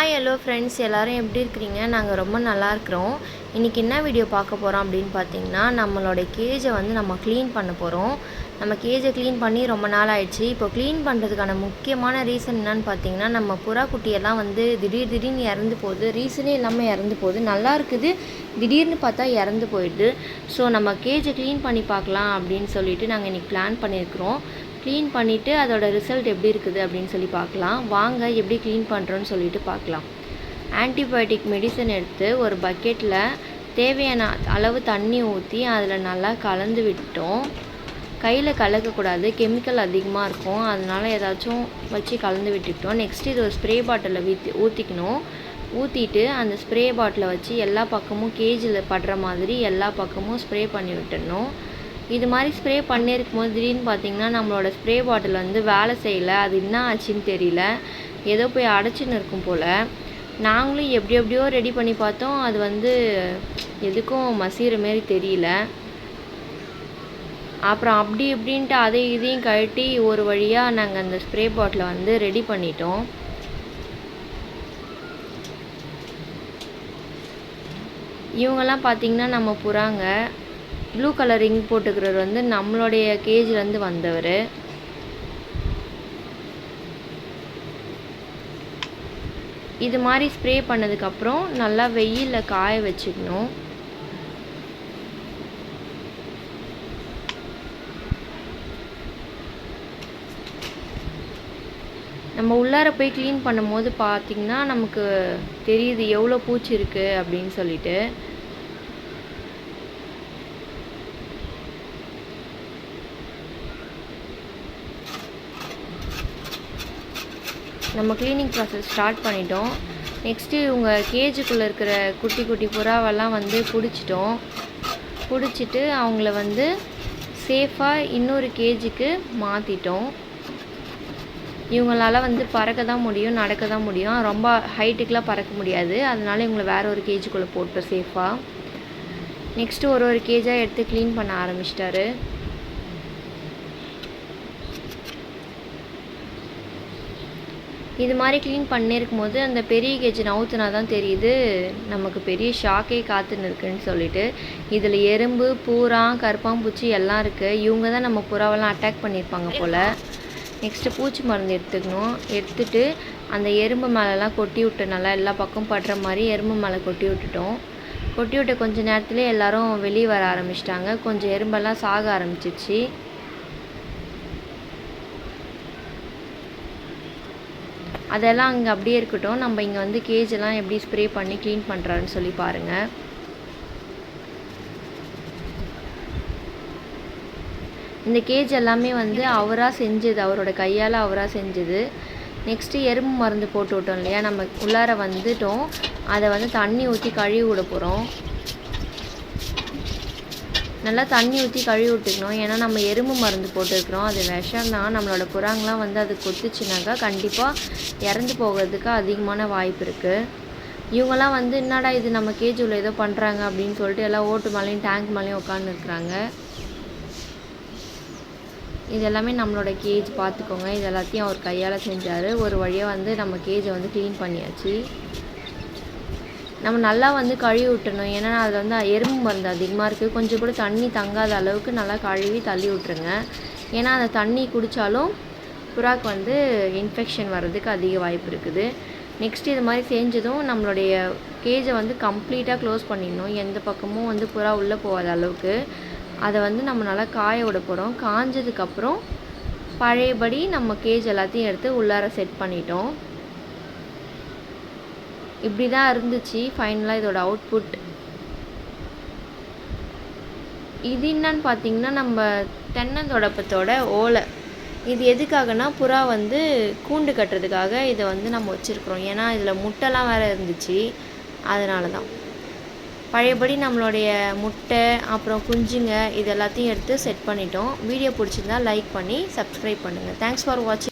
Hi hello friends எல்லோரும் எப்படி இருக்கிறீங்க? நாங்கள் ரொம்ப நல்லா இருக்கிறோம். இன்றைக்கி என்ன வீடியோ பார்க்க போகிறோம் அப்படின்னு பார்த்தீங்கன்னா நம்மளோட கேஜை வந்து நம்ம க்ளீன் பண்ண போகிறோம் நம்ம கேஜை க்ளீன் பண்ணி ரொம்ப நாள் ஆயிடுச்சு. இப்போ க்ளீன் பண்ணுறதுக்கான முக்கியமான ரீசன் என்னன்னு பார்த்தீங்கன்னா நம்ம புறா குட்டியெல்லாம் வந்து திடீர் திடீர்னு இறந்து போகுது. ரீசனே இல்லாமல் இறந்து போகுது. நல்லா இருக்குது. திடீர்னு பார்த்தா இறந்து போயிடுது. ஸோ நம்ம கேஜை க்ளீன் பண்ணி பார்க்கலாம் அப்படின்னு சொல்லிட்டு நாங்கள் இன்றைக்கி பிளான் பண்ணியிருக்கிறோம். க்ளீன் பண்ணிவிட்டு அதோட ரிசல்ட் எப்படி இருக்குது அப்படின்னு சொல்லி பார்க்கலாம். வாங்க எப்படி க்ளீன் பண்ணுறோன்னு சொல்லிட்டு பார்க்கலாம். ஆன்டிபயோட்டிக் மெடிசன் எடுத்து ஒரு பக்கெட்டில் தேவையான அளவு தண்ணி ஊற்றி அதில் நல்லா கலந்து விட்டோம். கையில் கலக்கக்கூடாது. கெமிக்கல் அதிகமாக இருக்கும். அதனால் ஏதாச்சும் வச்சு கலந்து விட்டுட்டோம். நெக்ஸ்ட் இது ஒரு ஸ்ப்ரே பாட்டிலில் வீத்தி ஊற்றிக்கணும் ஊற்றிட்டு அந்த ஸ்ப்ரே பாட்டிலை வச்சு எல்லா பக்கமும் கேஜில் படுற மாதிரி எல்லா பக்கமும் ஸ்ப்ரே பண்ணி விட்டுடணும். இது மாதிரி ஸ்ப்ரே பண்ணியிருக்கும் போது திடீர்னு பார்த்தீங்கன்னா நம்மளோட ஸ்ப்ரே பாட்டில் வந்து வேலை செய்யலை. அது என்ன ஆச்சுன்னு தெரியல. ஏதோ போய் அடைச்சின்னு இருக்கும் போல். நாங்களும் எப்படி எப்படியோ ரெடி பண்ணி பார்த்தோம். அது வந்து எதுக்கும் மசிகிற மாரி தெரியல. அப்புறம் அப்படி இப்படின்ட்டு அதை இதையும் கழட்டி ஒரு வழியாக நாங்கள் அந்த ஸ்ப்ரே பாட்டிலை வந்து ரெடி பண்ணிட்டோம். இவங்கெல்லாம் பார்த்திங்கன்னா நம்ம புறாங்க. ப்ளூ கலர் ரிங் போட்டுக்கிறவர் வந்து நம்மளுடைய கேஜ்லேருந்து வந்தவர். இது மாதிரி ஸ்ப்ரே பண்ணதுக்கப்புறம் நல்லா வெயிலில் காய வச்சுக்கணும். நம்ம உள்ளார போய் க்ளீன் பண்ணும்போது பார்த்திங்கன்னா நமக்கு தெரியுது எவ்வளோ பூச்சி இருக்குது அப்படின்னு சொல்லிட்டு. நம்ம க்ளீனிங் ப்ராசஸ் ஸ்டார்ட் பண்ணிட்டோம். நெக்ஸ்ட்டு இவங்க கேஜுக்குள்ளே இருக்கிற குட்டி குட்டி புறாவெல்லாம் வந்து பிடிச்சிட்டோம். பிடிச்சிட்டு அவங்கள வந்து சேஃபாக இன்னொரு கேஜுக்கு மாற்றிட்டோம் இவங்களால வந்து பறக்க தான் முடியும் நடக்க தான் முடியும். ரொம்ப ஹைட்டுக்கெலாம் பறக்க முடியாது. அதனால இவங்களை வேற ஒரு கேஜுக்குள்ளே போட்டோம் சேஃபாக நெக்ஸ்ட்டு ஒரு ஒரு கேஜாக எடுத்து க்ளீன் பண்ண ஆரம்பிச்சிட்டாரு. இது மாதிரி க்ளீன் பண்ணியிருக்கும் போது அந்த பெரிய கேஜ் நவுத்துனா தான் தெரியுது. நமக்கு பெரிய ஷாக்கே காத்துன்னு இருக்குன்னு சொல்லிட்டு. இதில் எறும்பு பூரா கருப்பாம்பூச்சி எல்லாம் இருக்குது இவங்க தான் நம்ம புறாவெல்லாம் அட்டாக் பண்ணியிருப்பாங்க போல். நெக்ஸ்ட்டு பூச்சி மருந்து எடுத்துக்கணும். எடுத்துட்டு அந்த எறும்பு மேலெலாம் கொட்டி விட்டு நல்லா எல்லா பக்கம் படுற மாதிரி எறும்பு மேலே கொட்டி விட்டுட்டோம். கொட்டி விட்ட கொஞ்ச நேரத்துலேயே எல்லோரும் வெளியே வர ஆரம்பிச்சிட்டாங்க. கொஞ்சம் எறும்பெல்லாம் சாக ஆரம்பிச்சிச்சு அதெல்லாம் அங்கே அப்படியே இருக்கட்டும். நம்ம இங்கே வந்து கேஜெல்லாம் எப்படி ஸ்ப்ரே பண்ணி க்ளீன் பண்ணுறாருன்னு சொல்லி பாருங்கள் இந்த கேஜ் எல்லாமே வந்து அவராக செஞ்சது அவரோட கையால் அவராக செஞ்சது. நெக்ஸ்ட்டு எறும்பு மருந்து போட்டு விட்டோம் இல்லையா? நம்ம உள்ளார வந்துட்டோம். அதை வந்து தண்ணி ஊற்றி கழுவி விட போகிறோம் நல்லா தண்ணி ஊற்றி கழுவி விட்டுக்கணும். ஏன்னா நம்ம எறும்பு மருந்து போட்டுருக்குறோம். அது விஷம் தான். நம்மளோட புறாங்கெலாம் வந்து அது கொத்துச்சுனாக்கா கண்டிப்பாக இறந்து போகிறதுக்கு அதிகமான வாய்ப்பு இருக்குது இவங்கெல்லாம் வந்து என்னடா இது? நம்ம கேஜ் உள்ள ஏதோ பண்ணுறாங்க அப்படின்னு சொல்லிட்டு எல்லாம் ஓட்டு மேலேயும் டேங்க் மேலேயும் உட்காந்துருக்குறாங்க இது எல்லாமே நம்மளோட கேஜ் பார்த்துக்கோங்க. இது எல்லாத்தையும் அவர் கையால் செஞ்சார். ஒரு வழியாக வந்து நம்ம கேஜை வந்து க்ளீன் பண்ணியாச்சு. நம்ம நல்லா வந்து கழுவி விட்டுறணும் ஏன்னா அதில் வந்து எறும்பு மருந்து அதிகமாக இருக்குது கொஞ்சம் கூட தண்ணி தங்காத அளவுக்கு நல்லா கழுவி தள்ளி விட்ருங்க ஏன்னா அந்த தண்ணி குடித்தாலும் புறாக்கு வந்து இன்ஃபெக்ஷன் வர்றதுக்கு அதிக வாய்ப்பு இருக்குது. நெக்ஸ்ட் இது மாதிரி செஞ்சதும் நம்மளுடைய கேஜை வந்து கம்ப்ளீட்டாக க்ளோஸ் பண்ணிடணும். எந்த பக்கமும் வந்து புறா உள்ளே போகாத அளவுக்கு. அதை வந்து நம்ம நல்லா காய விட போகிறோம் காஞ்சதுக்கப்புறம் பழையபடி நம்ம கேஜ் எல்லாத்தையும் எடுத்து உள்ளார செட் பண்ணிட்டோம். இப்படி தான் இருந்துச்சு ஃபைனலாக இதோட அவுட்புட் இது என்னன்னு பார்த்தீங்கன்னா நம்ம தென்னந்தொடப்பத்தோட ஓலை. இது எதுக்காகனா புறா வந்து கூண்டு கட்டுறதுக்காக இதை வந்து நம்ம வச்சுருக்குறோம். ஏன்னா இதில் முட்டைலாம் வேறு இருந்துச்சு. அதனால தான் பழையபடி நம்மளுடைய முட்டை அப்புறம் குஞ்சுங்க இது எல்லாத்தையும் எடுத்து செட் பண்ணிட்டோம். வீடியோ பிடிச்சிருந்தா லைக் பண்ணி சப்ஸ்கிரைப் பண்ணுங்கள் தேங்க்ஸ் ஃபார் வாட்சிங்